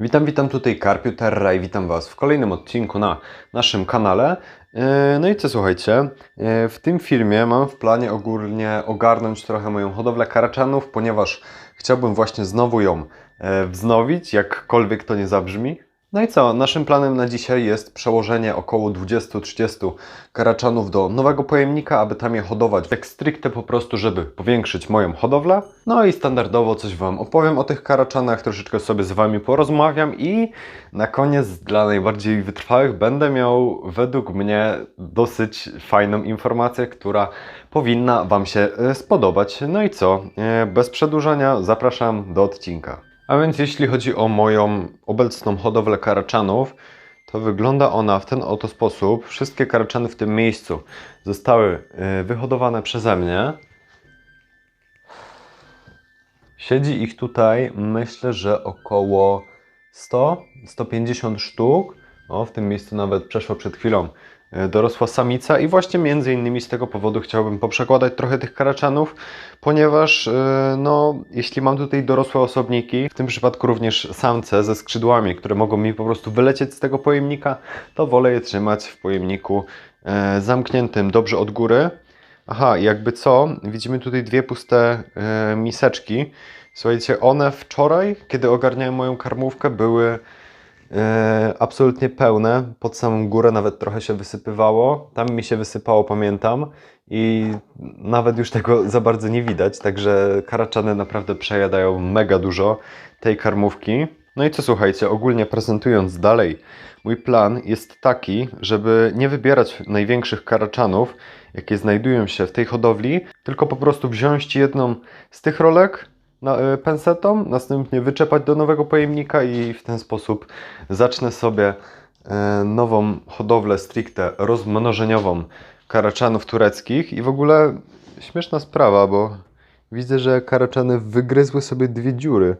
Witam, witam tutaj Karpiu Terra i witam Was w kolejnym odcinku na naszym kanale. E, No i co słuchajcie, e, w tym filmie mam w planie ogólnie ogarnąć trochę moją hodowlę karaczanów, ponieważ chciałbym właśnie znowu ją e, wznowić, jakkolwiek to nie zabrzmi. No i co, naszym planem na dzisiaj jest przełożenie około 20-30 karaczanów do nowego pojemnika, aby tam je hodować tak stricte po prostu, żeby powiększyć moją hodowlę. No i standardowo coś Wam opowiem o tych karaczanach, troszeczkę sobie z Wami porozmawiam i na koniec dla najbardziej wytrwałych będę miał według mnie dosyć fajną informację, która powinna Wam się e, spodobać. No i co, E, bez przedłużania zapraszam do odcinka. A więc jeśli chodzi o moją obecną hodowlę karaczanów, to wygląda ona w ten oto sposób. Wszystkie karaczany w tym miejscu zostały e, wyhodowane przeze mnie. Siedzi ich tutaj, myślę, że około 100-150 sztuk. O, w tym miejscu nawet przeszła przed chwilą dorosła samica i właśnie między innymi z tego powodu chciałbym poprzekładać trochę tych karaczanów, ponieważ e, no, jeśli mam tutaj dorosłe osobniki, w tym przypadku również samce ze skrzydłami, które mogą mi po prostu wylecieć z tego pojemnika, to wolę je trzymać w pojemniku e, zamkniętym dobrze od góry. Aha, jakby co, widzimy tutaj dwie puste e, miseczki. Słuchajcie, one wczoraj, kiedy ogarniałem moją karmówkę, były e, absolutnie pełne. Pod samą górę nawet trochę się wysypywało. Tam mi się wysypało, pamiętam. I nawet już tego za bardzo nie widać, także karaczany naprawdę przejadają mega dużo tej karmówki. No i co słuchajcie, ogólnie prezentując dalej, mój plan jest taki, żeby nie wybierać największych karaczanów, jakie znajdują się w tej hodowli, tylko po prostu wziąć jedną z tych rolek na, y, pensetą, następnie wyczepać do nowego pojemnika i w ten sposób zacznę sobie e, nową hodowlę stricte rozmnożeniową karaczanów tureckich i w ogóle śmieszna sprawa, bo widzę, że karaczany wygryzły sobie dwie dziury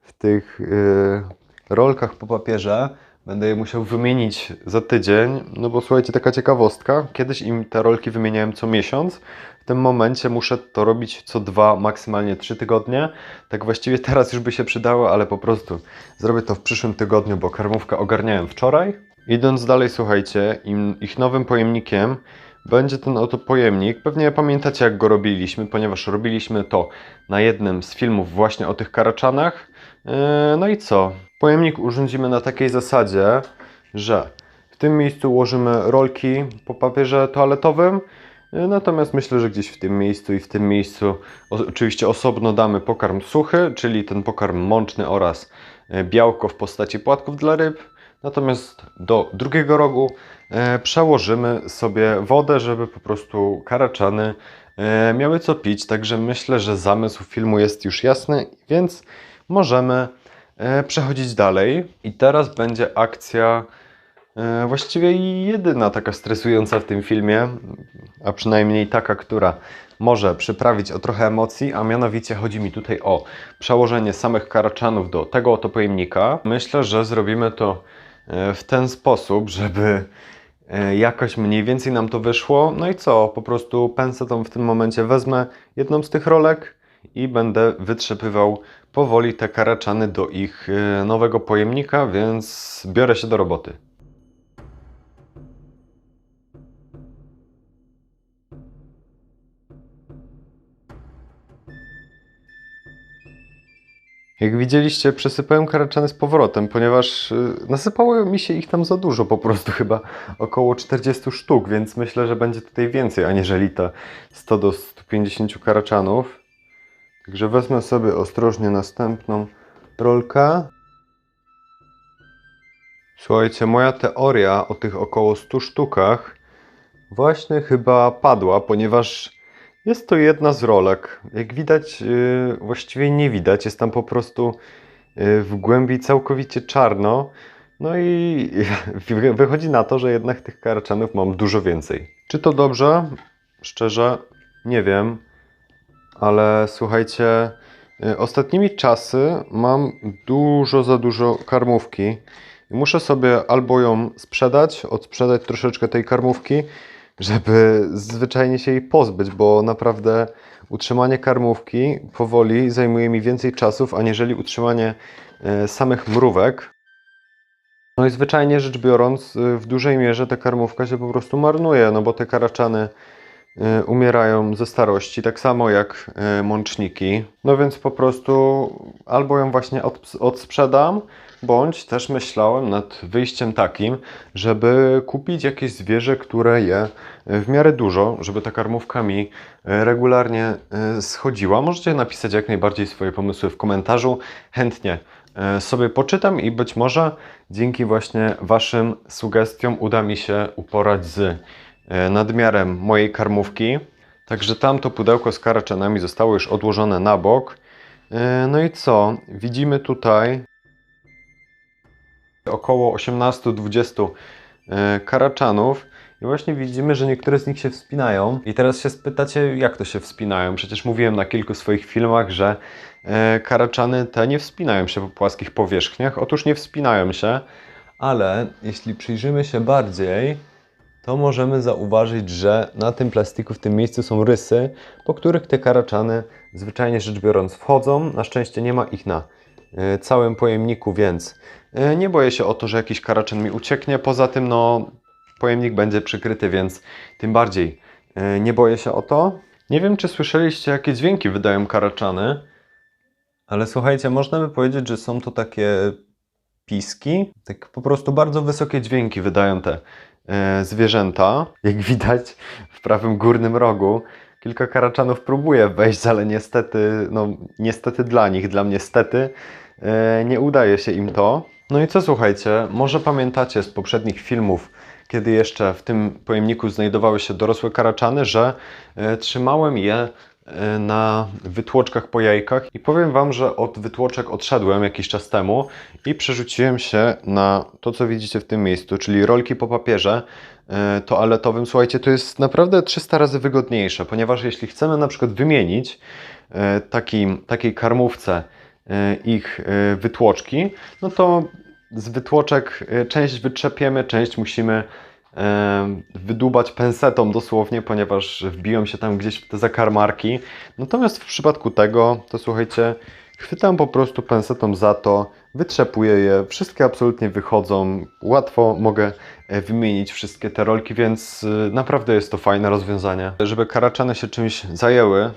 w tych y, rolkach po papierze. Będę je musiał wymienić za tydzień, no bo słuchajcie, taka ciekawostka. Kiedyś im te rolki wymieniałem co miesiąc. W tym momencie muszę to robić co dwa, maksymalnie trzy tygodnie. Tak właściwie teraz już by się przydało, ale po prostu zrobię to w przyszłym tygodniu, bo karmówkę ogarniałem wczoraj. Idąc dalej, słuchajcie, im, ich nowym pojemnikiem będzie ten oto pojemnik. Pewnie pamiętacie, jak go robiliśmy, ponieważ robiliśmy to na jednym z filmów właśnie o tych karaczanach. Yy, No i co? Pojemnik urządzimy na takiej zasadzie, że w tym miejscu ułożymy rolki po papierze toaletowym, natomiast myślę, że gdzieś w tym miejscu i w tym miejscu oczywiście osobno damy pokarm suchy, czyli ten pokarm mączny oraz yy, białko w postaci płatków dla ryb. Natomiast do drugiego rogu e, przełożymy sobie wodę, żeby po prostu karaczany e, miały co pić. Także myślę, że zamysł filmu jest już jasny, więc możemy e, przechodzić dalej. I teraz będzie akcja e, właściwie jedyna taka stresująca w tym filmie, a przynajmniej taka, która może przyprawić o trochę emocji, a mianowicie chodzi mi tutaj o przełożenie samych karaczanów do tego oto pojemnika. Myślę, że zrobimy to e, w ten sposób, żeby e, jakoś mniej więcej nam to wyszło. No i co? Po prostu pensetą w tym momencie wezmę jedną z tych rolek i będę wytrzepywał powoli te karaczany do ich e, nowego pojemnika, więc biorę się do roboty. Jak widzieliście, przesypałem karaczany z powrotem, ponieważ y, nasypało mi się ich tam za dużo, po prostu chyba około 40 sztuk, więc myślę, że będzie tutaj więcej, aniżeli te 100 do 150 karaczanów. Także wezmę sobie ostrożnie następną rolkę. Słuchajcie, moja teoria o tych około 100 sztukach właśnie chyba padła, ponieważ jest to jedna z rolek. Jak widać, yy, właściwie nie widać. Jest tam po prostu yy, w głębi całkowicie czarno. No i wy- wychodzi na to, że jednak tych karaczanów mam dużo więcej. Czy to dobrze? Szczerze, nie wiem. Ale słuchajcie, yy, ostatnimi czasy mam dużo za dużo karmówki. Muszę sobie albo ją sprzedać, odsprzedać troszeczkę tej karmówki, żeby zwyczajnie się jej pozbyć, bo naprawdę utrzymanie karmówki powoli zajmuje mi więcej czasów, aniżeli utrzymanie e, samych mrówek. No i zwyczajnie rzecz biorąc, y, w dużej mierze ta karmówka się po prostu marnuje, no bo te karaczany y, umierają ze starości, tak samo jak y, mączniki. No więc po prostu albo ją właśnie od, odsprzedam, bądź też myślałem nad wyjściem takim, żeby kupić jakieś zwierzę, które je w miarę dużo, żeby ta karmówka mi y, regularnie y, schodziła. Możecie napisać jak najbardziej swoje pomysły w komentarzu. Chętnie y, sobie poczytam i być może dzięki właśnie Waszym sugestiom uda mi się uporać z nadmiarem mojej karmówki. Także tamto pudełko z karaczanami zostało już odłożone na bok. E, No i co? Widzimy tutaj około 18-20 e, karaczanów. I właśnie widzimy, że niektóre z nich się wspinają. I teraz się spytacie, jak to się wspinają? Przecież mówiłem na kilku swoich filmach, że e, karaczany te nie wspinają się po płaskich powierzchniach. Otóż nie wspinają się, ale jeśli przyjrzymy się bardziej, to możemy zauważyć, że na tym plastiku w tym miejscu są rysy, po których te karaczany zwyczajnie rzecz biorąc wchodzą. Na szczęście nie ma ich na e, całym pojemniku, więc e, nie boję się o to, że jakiś karaczan mi ucieknie. Poza tym, no, pojemnik będzie przykryty, więc tym bardziej e, nie boję się o to. Nie wiem, czy słyszeliście, jakie dźwięki wydają karaczany, ale słuchajcie, można by powiedzieć, że są to takie piski. Tak po prostu bardzo wysokie dźwięki wydają te zwierzęta. Jak widać w prawym górnym rogu, kilka karaczanów próbuje wejść, ale niestety, no niestety dla nich, dla mnie stety, e, nie udaje się im to. No i co słuchajcie, może pamiętacie z poprzednich filmów, kiedy jeszcze w tym pojemniku znajdowały się dorosłe karaczany, że e, trzymałem je e, na wytłoczkach po jajkach i powiem Wam, że od wytłoczek odszedłem jakiś czas temu i przerzuciłem się na to, co widzicie w tym miejscu, czyli rolki po papierze e, toaletowym. Słuchajcie, to jest naprawdę 300 razy wygodniejsze, ponieważ jeśli chcemy na przykład wymienić e, takim, takiej karmówce e, ich e, wytłoczki, no to z wytłoczek e, część wytrzepiemy, część musimy e, wydłubać pensetą dosłownie, ponieważ wbiją się tam gdzieś w te zakarmarki. Natomiast w przypadku tego, to słuchajcie, chwytam po prostu pensetą za to, wytrzepuję je, wszystkie absolutnie wychodzą, łatwo mogę e, wymienić wszystkie te rolki, więc e, naprawdę jest to fajne rozwiązanie. Żeby karaczany się czymś zajęły,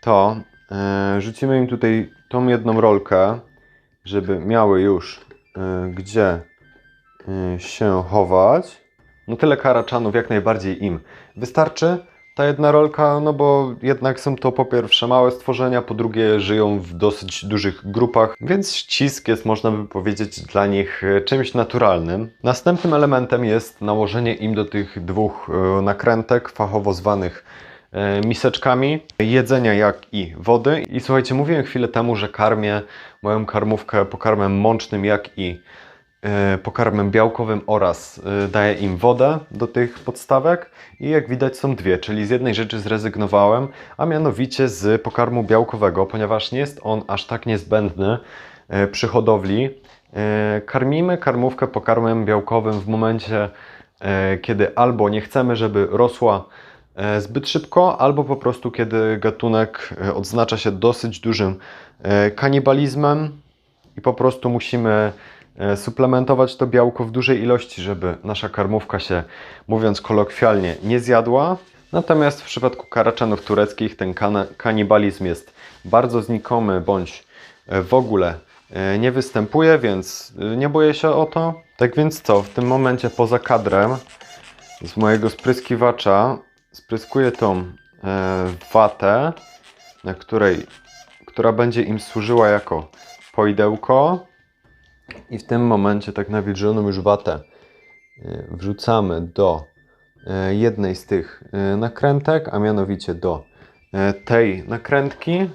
to e, rzucimy im tutaj tą jedną rolkę, żeby miały już gdzie się chować. No tyle karaczanów jak najbardziej im wystarczy. Ta jedna rolka, no bo jednak są to po pierwsze małe stworzenia, po drugie żyją w dosyć dużych grupach, więc ścisk jest, można by powiedzieć, dla nich e, czymś naturalnym. Następnym elementem jest nałożenie im do tych dwóch e, nakrętek, fachowo zwanych e, miseczkami jedzenia, jak i wody. I słuchajcie, mówiłem chwilę temu, że karmię moją karmówkę pokarmem mącznym, jak i pokarmem białkowym oraz e, daję im wodę do tych podstawek i jak widać są dwie, czyli z jednej rzeczy zrezygnowałem, a mianowicie z pokarmu białkowego, ponieważ nie jest on aż tak niezbędny e, przy hodowli. E, Karmimy karmówkę pokarmem białkowym w momencie, e, kiedy albo nie chcemy, żeby rosła e, zbyt szybko, albo po prostu kiedy gatunek e, odznacza się dosyć dużym e, kanibalizmem i po prostu musimy e, suplementować to białko w dużej ilości, żeby nasza karmówka się, mówiąc kolokwialnie, nie zjadła. Natomiast w przypadku karaczanów tureckich ten kanibalizm jest bardzo znikomy bądź e, w ogóle e, nie występuje, więc e, nie boję się o to. Tak więc co, w tym momencie poza kadrem z mojego spryskiwacza spryskuję tą e, watę, na której, która będzie im służyła jako poidełko. I w tym momencie tak nawilżoną już watę e, wrzucamy do e, jednej z tych e, nakrętek, a mianowicie do tej nakrętki.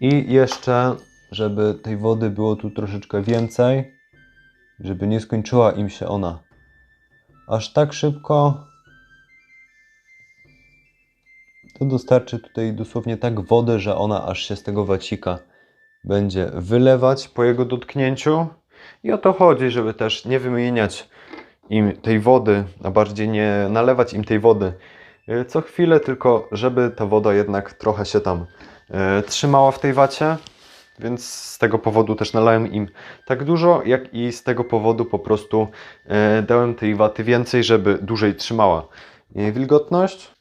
I jeszcze, żeby tej wody było tu troszeczkę więcej, żeby nie skończyła im się ona aż tak szybko, to dostarczy tutaj dosłownie tak wodę, że ona aż się z tego wacika będzie wylewać po jego dotknięciu. I o to chodzi, żeby też nie wymieniać im tej wody, a bardziej nie nalewać im tej wody e, co chwilę, tylko żeby ta woda jednak trochę się tam e, trzymała w tej wacie. więc z tego powodu też nalałem im tak dużo, jak i z tego powodu po prostu e, dałem tej waty więcej, żeby dłużej trzymała wilgotność.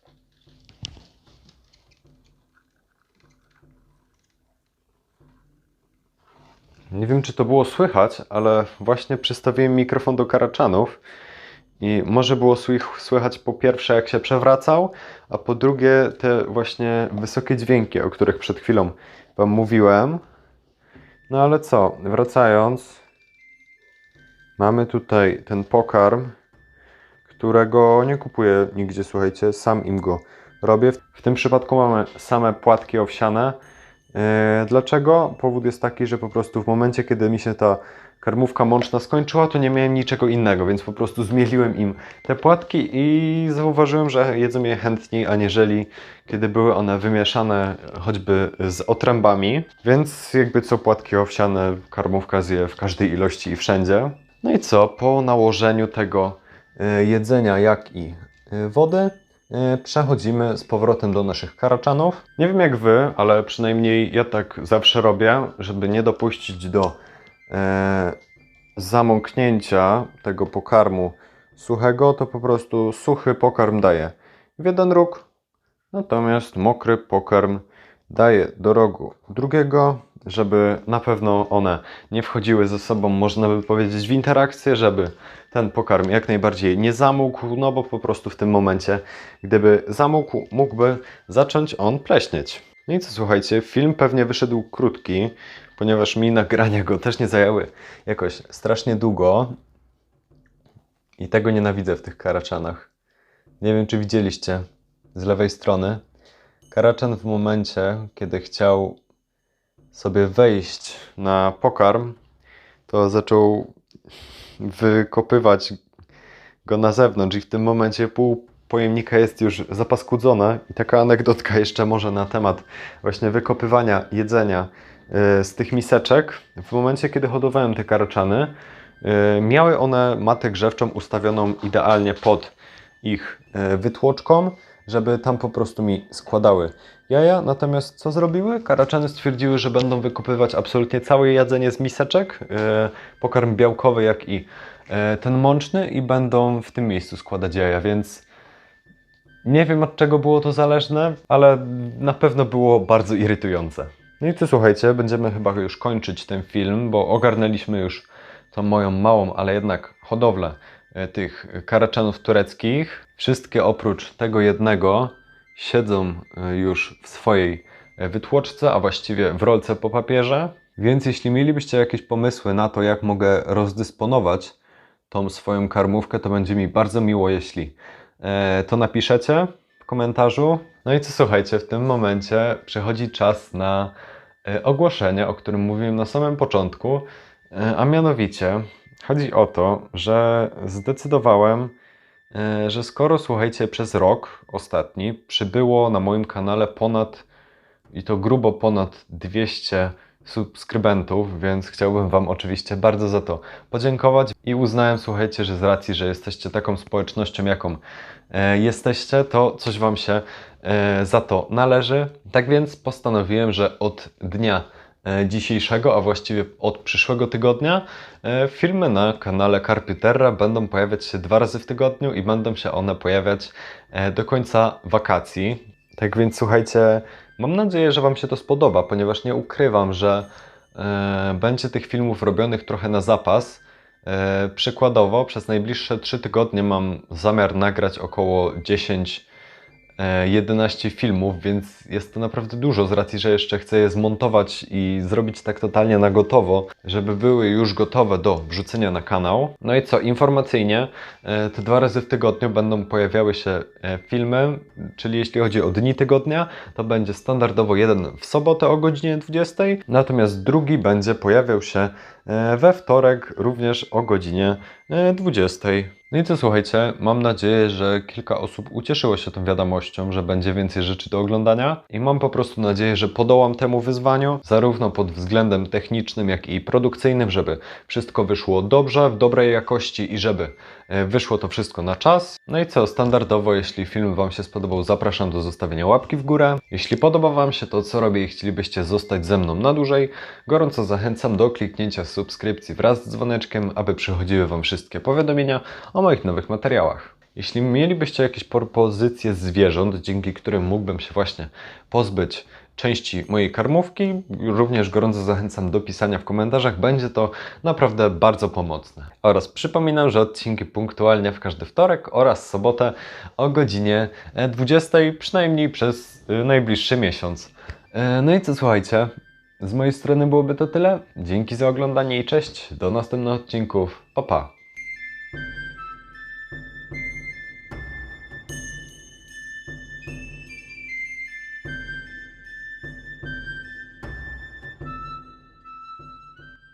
Nie wiem, czy to było słychać, ale właśnie przystawiłem mikrofon do karaczanów i może było słych- słychać po pierwsze, jak się przewracał, a po drugie te właśnie wysokie dźwięki, o których przed chwilą Wam mówiłem. No ale co, wracając, mamy tutaj ten pokarm, którego nie kupuję nigdzie, słuchajcie, sam im go robię. W tym przypadku mamy same płatki owsiane. Yy, Dlaczego? Powód jest taki, że po prostu w momencie, kiedy mi się ta karmówka mączna skończyła, to nie miałem niczego innego, więc po prostu zmieliłem im te płatki i zauważyłem, że jedzą je chętniej, aniżeli kiedy były one wymieszane choćby z otrębami. Więc jakby co płatki owsiane karmówka zje w każdej ilości i wszędzie. No i co? Po nałożeniu tego y, jedzenia, jak i y, wody, przechodzimy z powrotem do naszych karaczanów. Nie wiem jak wy, ale przynajmniej ja tak zawsze robię, żeby nie dopuścić do e, zamąknięcia tego pokarmu suchego, to po prostu suchy pokarm daję w jeden róg, natomiast mokry pokarm daję do rogu drugiego, żeby na pewno one nie wchodziły ze sobą, można by powiedzieć, w interakcję, żeby ten pokarm jak najbardziej nie zamógł, no bo po prostu w tym momencie, gdyby zamógł, mógłby zacząć on pleśnieć. No i co, słuchajcie, film pewnie wyszedł krótki, ponieważ mi nagrania go też nie zajęły jakoś strasznie długo i tego nienawidzę w tych karaczanach. Nie wiem, czy widzieliście z lewej strony. Karaczan w momencie, kiedy chciał sobie wejść na pokarm, to zaczął wykopywać go na zewnątrz i w tym momencie pół pojemnika jest już zapaskudzone. I taka anegdotka jeszcze może na temat właśnie wykopywania jedzenia y, z tych miseczek. W momencie, kiedy hodowałem te karaczany, y, miały one matę grzewczą ustawioną idealnie pod ich y, wytłoczką, żeby tam po prostu mi składały jaja. Natomiast co zrobiły? Karaczany stwierdziły, że będą wykopywać absolutnie całe jedzenie z miseczek, y, pokarm białkowy, jak i y, ten mączny i będą w tym miejscu składać jaja, więc nie wiem od czego było to zależne, ale na pewno było bardzo irytujące. No i co słuchajcie, będziemy chyba już kończyć ten film, bo ogarnęliśmy już tą moją małą, ale jednak hodowlę e, tych karaczanów tureckich. Wszystkie oprócz tego jednego siedzą e, już w swojej e, wytłoczce, a właściwie w rolce po papierze. Więc jeśli mielibyście jakieś pomysły na to, jak mogę rozdysponować tą swoją karmówkę, to będzie mi bardzo miło, jeśli e, to napiszecie w komentarzu. No i co słuchajcie, w tym momencie przychodzi czas na e, ogłoszenie, o którym mówiłem na samym początku, e, a mianowicie chodzi o to, że zdecydowałem, e, że skoro słuchajcie, przez rok ostatni przybyło na moim kanale ponad i to grubo ponad 200 subskrybentów, więc chciałbym Wam oczywiście bardzo za to podziękować i uznałem, słuchajcie, że z racji, że jesteście taką społecznością, jaką e, jesteście, to coś Wam się e, za to należy. Tak więc postanowiłem, że od dnia dzisiejszego, a właściwie od przyszłego tygodnia, e, filmy na kanale Carpiterra będą pojawiać się dwa razy w tygodniu i będą się one pojawiać e, do końca wakacji. Tak więc słuchajcie, mam nadzieję, że Wam się to spodoba, ponieważ nie ukrywam, że e, będzie tych filmów robionych trochę na zapas. E, przykładowo, przez najbliższe 3 tygodnie mam zamiar nagrać około 10 e, 11 filmów, więc jest to naprawdę dużo z racji, że jeszcze chcę je zmontować i zrobić tak totalnie na gotowo, żeby były już gotowe do wrzucenia na kanał. No i co, informacyjnie, e, te dwa razy w tygodniu będą pojawiały się e, filmy, czyli jeśli chodzi o dni tygodnia, to będzie standardowo jeden w sobotę o godzinie 20, natomiast drugi będzie pojawiał się e, we wtorek również o godzinie e, 20. No i co słuchajcie, mam nadzieję, że kilka osób ucieszyło się tą wiadomością, że będzie więcej rzeczy do oglądania i mam po prostu nadzieję, że podołam temu wyzwaniu, zarówno pod względem technicznym, jak i produkcyjnym, żeby wszystko wyszło dobrze, w dobrej jakości i żeby e, wyszło to wszystko na czas. No i co, standardowo, jeśli film Wam się spodobał, zapraszam do zostawienia łapki w górę. Jeśli podoba Wam się to, co robię i chcielibyście zostać ze mną na dłużej, gorąco zachęcam do kliknięcia subskrypcji wraz z dzwoneczkiem, aby przychodziły Wam wszystkie powiadomienia o moich nowych materiałach. Jeśli mielibyście jakieś propozycje zwierząt, dzięki którym mógłbym się właśnie pozbyć części mojej karmówki, również gorąco zachęcam do pisania w komentarzach, będzie to naprawdę bardzo pomocne. Oraz przypominam, że odcinki punktualnie w każdy wtorek oraz sobotę o godzinie e, 20, przynajmniej przez y, najbliższy miesiąc. E, No i co słuchajcie, z mojej strony byłoby to tyle. Dzięki za oglądanie i cześć. Do następnych odcinków. Pa pa.